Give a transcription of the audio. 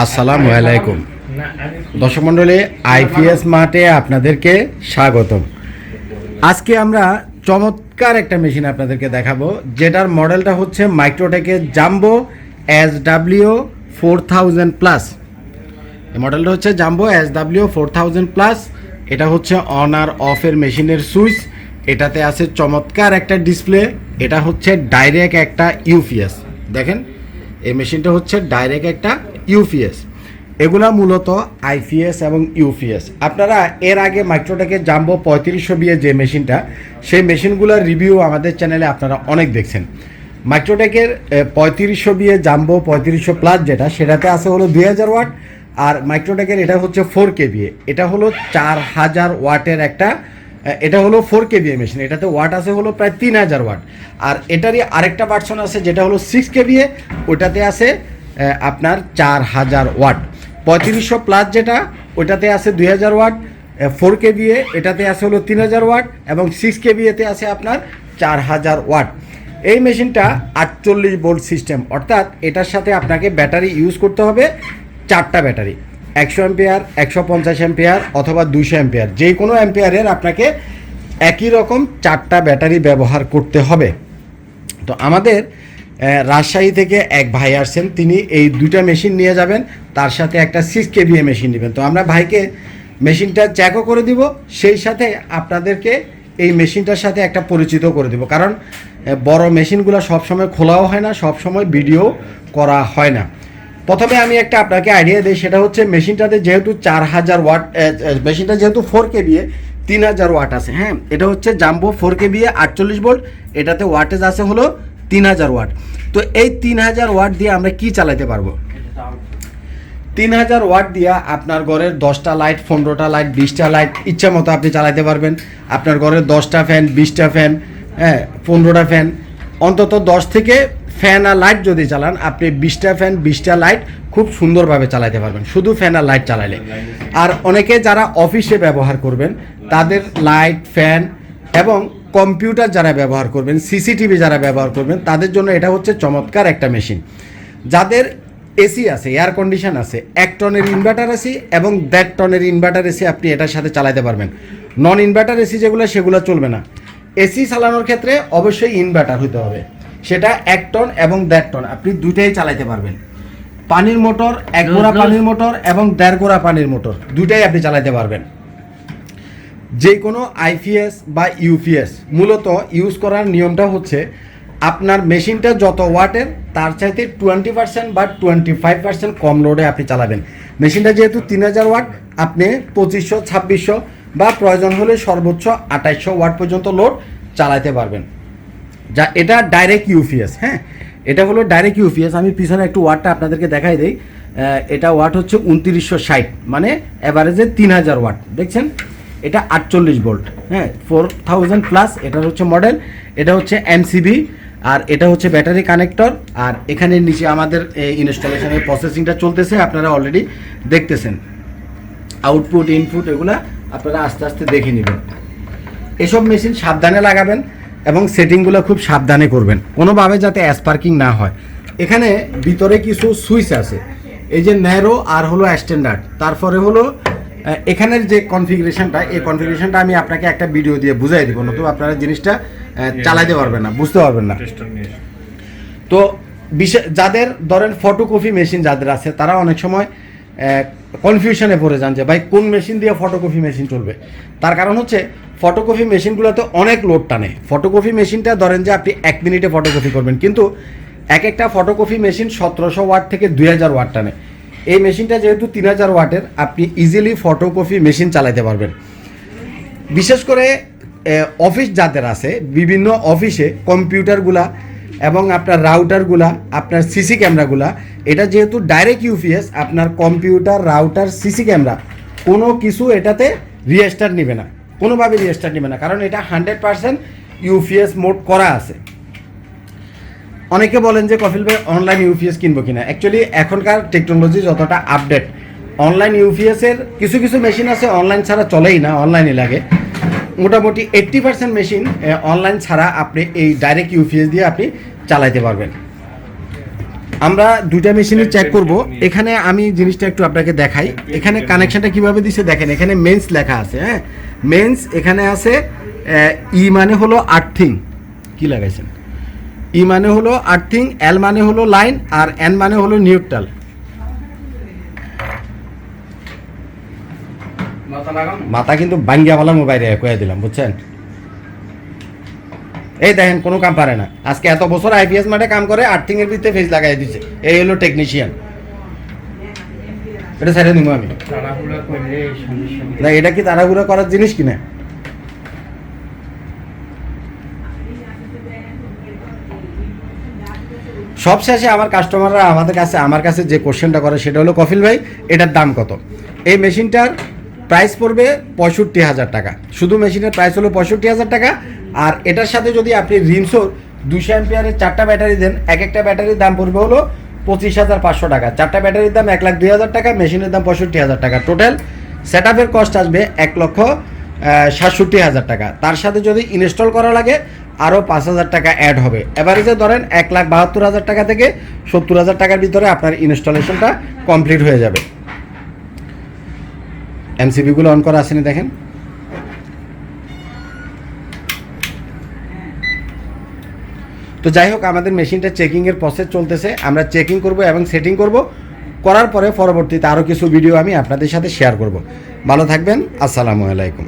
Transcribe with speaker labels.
Speaker 1: আসসালামু আলাইকুম। দর্শক মণ্ডলী, আইপিএস মার্টে আপনাদেরকে স্বাগতম। আজকে আমরা চমৎকার একটা মেশিন আপনাদেরকে দেখাবো, যেটার মডেলটা হচ্ছে মাইক্রোটেকের jumbo S W four thousand plus. মডেলটা হচ্ছে jumbo S W four thousand plus. এটা হচ্ছে অন আর অফের মেশিনের সুইচ। এটাতে আছে চমৎকার একটা ডিসপ্লে। এটা হচ্ছে ডাইরেক্ট একটা ইউপিএস। দেখেন, এই মেশিনটা হচ্ছে ডাইরেক্ট একটা ইউপিএস। এগুলা মূলত আইপিএস এবং ইউপিএস। আপনারা এর আগে মাইক্রোটেকের জাম্বো পঁয়ত্রিশশো বিয়ে যে মেশিনটা, সেই মেশিনগুলোর রিভিউ আমাদের চ্যানেলে আপনারা অনেক দেখছেন। মাইক্রোটেকের পঁয়ত্রিশশো বিয়ে জাম্বো পঁয়ত্রিশশো প্লাস যেটা, সেটাতে আছে হলো দুই হাজার ওয়াট, আর মাইক্রোটেকের এটা হচ্ছে ফোর কেবিএ এটা হলো চার হাজার ওয়াটের একটা এটা হলো ফোর কেবিএ মেশিন। এটাতে ওয়াট আছে হলো প্রায় তিন হাজার ওয়াট। আর এটারই আরেকটা ভার্সন আছে, যেটা হলো সিক্স কেবিএ ওটাতে আছে আপনার চার হাজার ওয়াট। পঁয়ত্রিশশো প্লাস যেটা ওটাতে আছে দুই হাজার ওয়াট ফোর কেবিএ এটাতে আছে হলো তিন হাজার ওয়াট এবং সিক্স কেবিএতে আছে আপনার চার হাজার ওয়াট। এই মেশিনটা আটচল্লিশ ভোল্ট সিস্টেম, অর্থাৎ এটার সাথে আপনাকে ব্যাটারি ইউজ করতে হবে চারটা ব্যাটারি। একশো অ্যাম্পিয়ার, একশো পঞ্চাশ অ্যাম্পিয়ার অথবা দুশো অ্যাম্পিয়ার, যে কোনো অ্যাম্পিয়ারের আপনাকে একই রকম চারটা ব্যাটারি ব্যবহার করতে হবে। তো আমাদের রাজশাহী থেকে এক ভাই আসছেন, তিনি এই দুইটা মেশিন নিয়ে যাবেন, তার সাথে একটা সিক্স কেভিএ মেশিন নেবেন। তো আমরা ভাইকে মেশিনটা চেকও করে দিব, সেই সাথে আপনাদেরকে এই মেশিনটার সাথে একটা পরিচিত করে দিব। কারণ বড় মেশিনগুলো সবসময় খোলাও হয় না, সবসময় ভিডিও করা হয় না। প্রথমে আমি একটা আপনাকে আইডিয়া দিই, সেটা হচ্ছে মেশিনটাতে যেহেতু চার হাজার ওয়াট মেশিনটা যেহেতু ফোর কেবিএ তিন হাজার ওয়াট আছে হ্যাঁ? এটা হচ্ছে জাম্বো ফোর কেবিএ আটচল্লিশ ভোল্ট এটাতে ওয়াটেজ আছে হলো তিন হাজার ওয়াট। তো এই তিন হাজার ওয়াট দিয়ে আমরা কি চালাতে পারব? তিন হাজার ওয়াট দিয়া আপনার ঘরের দশটা লাইট, পনেরোটা লাইট, বিশটা লাইট, ইচ্ছা মতো আপনি চালাতে পারবেন। আপনার ঘরের দশটা ফ্যান, বিশটা ফ্যান হ্যাঁ পনেরোটা ফ্যান। অন্তত দশ থেকে ফ্যান আর লাইট যদি চালান, আপনি বিশটা ফ্যান, বিশটা লাইট খুব সুন্দরভাবে চালাতে পারবেন। শুধু ফ্যান আর লাইট চালাইলে। আর অনেকে যারা অফিসে ব্যবহার করবেন, তাদের লাইট, ফ্যান এবং কম্পিউটার যারা ব্যবহার করবেন সিসিটিভি যারা ব্যবহার করবেন তাদের জন্য এটা হচ্ছে চমৎকার একটা মেশিন। যাদের এসি আছে এয়ার কন্ডিশন আছে এক টনের ইনভার্টার এসি এবং দেড় টনের ইনভার্টার এসি আপনি এটার সাথে চালাতে পারবেন। নন ইনভার্টার এসি যেগুলো সেগুলো চলবে না। এসি চালানোর ক্ষেত্রে অবশ্যই ইনভার্টার হতে হবে। সেটা এক টন এবং দেড় টন আপনি দুইটাই চালাতে পারবেন। পানির মোটর এক গোড়া পানির মোটর এবং দেড় গোড়া পানির মোটর দুইটাই আপনি চালাতে পারবেন। যে কোনো আইপিএস বা ইউপিএস মূলত ইউজ করার নিয়মটা হচ্ছে আপনার মেশিনটা যত ওয়াটের, তার চাইতে টোয়েন্টি পার্সেন্ট বা টোয়েন্টি ফাইভ পার্সেন্ট কম লোডে আপনি চালাবেন। মেশিনটা যেহেতু তিন হাজার ওয়াট, আপনি পঁচিশশো, ছাব্বিশশো বা প্রয়োজন হলে সর্বোচ্চ আঠাইশশো ওয়াট পর্যন্ত লোড চালাতে পারবেন। যা, এটা ডাইরেক্ট ইউপিএস হ্যাঁ? এটা হলো ডাইরেক্ট ইউপিএস আমি পিছনে একটু ওয়াটটা আপনাদেরকে দেখাই দিই। এটা ওয়াট হচ্ছে উনত্রিশশো ষাট মানে অ্যাভারেজে তিন হাজার ওয়াট, দেখছেন? এটা আটচল্লিশ ভোল্ট হ্যাঁ ফোর থাউজেন্ড প্লাস এটার হচ্ছে মডেল এটা হচ্ছে এমসিবি আর এটা হচ্ছে ব্যাটারি কানেক্টর আর এখানে নিচে আমাদের ইনস্টলেশনের প্রসেসিংটা চলতেছে, আপনারা অলরেডি দেখতেছেন। আউটপুট ইনপুট এগুলা আপনারা আস্তে আস্তে দেখে নেবেন। এসব মেশিন সাবধানে লাগাবেন এবং সেটিংগুলো খুব সাবধানে করবেন। কোনোভাবে যাতে অ্যাসপার্কিং না হয়। এখানে ভিতরে কিছু সুইচ আছে। এই যে ন্যারো আর হলো স্ট্যান্ডার্ড তারপরে হলো এখানের যে কনফিগারেশনটা এই কনফিগারেশনটা আমি আপনাকে একটা ভিডিও দিয়ে বুঝাই দিব নতুবা আপনারা জিনিসটা চালাইতে পারবেন না বুঝতে পারবেন না। তো বিশেষ যাদের ধরেন ফটোকপি মেশিন যাদের আছে তারা অনেক সময় কনফিউশনে পড়ে যান যে ভাই কোন মেশিন দিয়ে ফটোকপি মেশিন চলবে? তার কারণ হচ্ছে ফটোকপি মেশিনগুলোতে অনেক লোড টানে। ফটোকপি মেশিনটা ধরেন যে আপনি এক মিনিটে ফটোকপি করবেন কিন্তু এক একটা ফটোকপি মেশিন সতেরোশো ওয়াট থেকে দুই হাজার ওয়াট টানে। এই মেশিনটা যেহেতু তিন হাজার ওয়াটের, আপনি ইজিলি ফটোকপি মেশিন চালাতে পারবেন। বিশেষ করে অফিস যাদের আছে, বিভিন্ন অফিসে কম্পিউটারগুলা এবং আপনার রাউটারগুলা আপনার সিসি ক্যামেরাগুলা এটা যেহেতু ডাইরেক্ট ইউপিএস আপনার কম্পিউটার রাউটার সিসি ক্যামেরা কোনো কিছু এটাতে রিয়েস্টার নেবে না। কোনোভাবে রিয়েস্টার নেবে না, কারণ এটা হান্ড্রেড পার্সেন্ট ইউপিএস মোড করা আছে। অনেকে বলেন যে কফিল ভাই অনলাইন ইউপিএস কিনবো কিনা। অ্যাকচুয়ালি এখনকার টেকনোলজি যতটা আপডেট অনলাইন ইউপিএস এর কিছু কিছু মেশিন আছে অনলাইন ছাড়া চলেই না অনলাইনে লাগে। মোটামুটি এইট্টি পার্সেন্ট মেশিন অনলাইন ছাড়া আপনি এই ডাইরেক্ট ইউপিএস দিয়ে আপনি চালাইতে পারবেন। আমরা দুইটা মেশিনই চেক করব। এখানে আমি জিনিসটা একটু আপনাকে দেখাই। এখানে কানেকশনটা কীভাবে দিছে, দেখেন, এখানে মেন্স লেখা আছে হ্যাঁ? মেন্স এখানে আছে ই মানে হলো আর্থিং কি লাগাইছেন? ই মানে হলো আর্থিং এল মানে হলো লাইন আর এন মানে হলো নিউট্রাল। মাথা কিন্তু বাঙ্গিয়া বাঙ্গিয়াওয়ালা মোবাইলে কয়ে দিলাম বুঝছেন? এই দেখেন কোনো কাম পারে না। আজকে এত বছর আইপিএস মাঠে কাম করে আর্থিং এর ভিতরে ফেস লাগাই দিছে। এই হলো টেকনিশিয়ান এটা ছেড়ে দিব আমি। না এটা কি তাড়াহুড়া করার জিনিস কিনা সব শেষে আমার কাস্টমাররা আমাদের কাছে, আমার কাছে যে কোশ্চেনটা করে সেটা হলো, কফিল ভাই, এটার দাম কত? এই মেশিনটার প্রাইস পড়বে পঁয়ষট্টি হাজার টাকা। শুধু মেশিনের প্রাইস হলো পঁয়ষট্টি হাজার টাকা, আর এটার সাথে যদি আপনি রিমসোর দুশো অ্যাম্পিয়ারের চারটা ব্যাটারি দেন, এক একটা ব্যাটারির দাম পড়বে হলো পঁচিশ হাজার পাঁচশো টাকা। চারটা ব্যাটারির দাম এক লাখ দুই হাজার টাকা মেশিনের দাম পঁয়ষট্টি হাজার টাকা। টোটাল সেট আপের কস্ট আসবে এক লক্ষ সাতষট্টি হাজার টাকা। তার সাথে যদি ইনস্টল করা লাগে আরও পাঁচ হাজার টাকা অ্যাড হবে। এভারেজে ধরেন এক লাখ বাহাত্তর হাজার টাকা থেকে সত্তর হাজার টাকার ভিতরে আপনার ইনস্টলেশনটা কমপ্লিট হয়ে যাবে। এমসিবিগুলো অন করা আসেনি দেখেন। তো যাই হোক, আমাদের মেশিনটা চেকিংয়ের প্রসেস চলতেছে। আমরা চেকিং করব এবং সেটিং করব। করার পরে পরবর্তীতে আরও কিছু ভিডিও আমি আপনাদের সাথে শেয়ার করব। ভালো থাকবেন। আসসালামু আলাইকুম।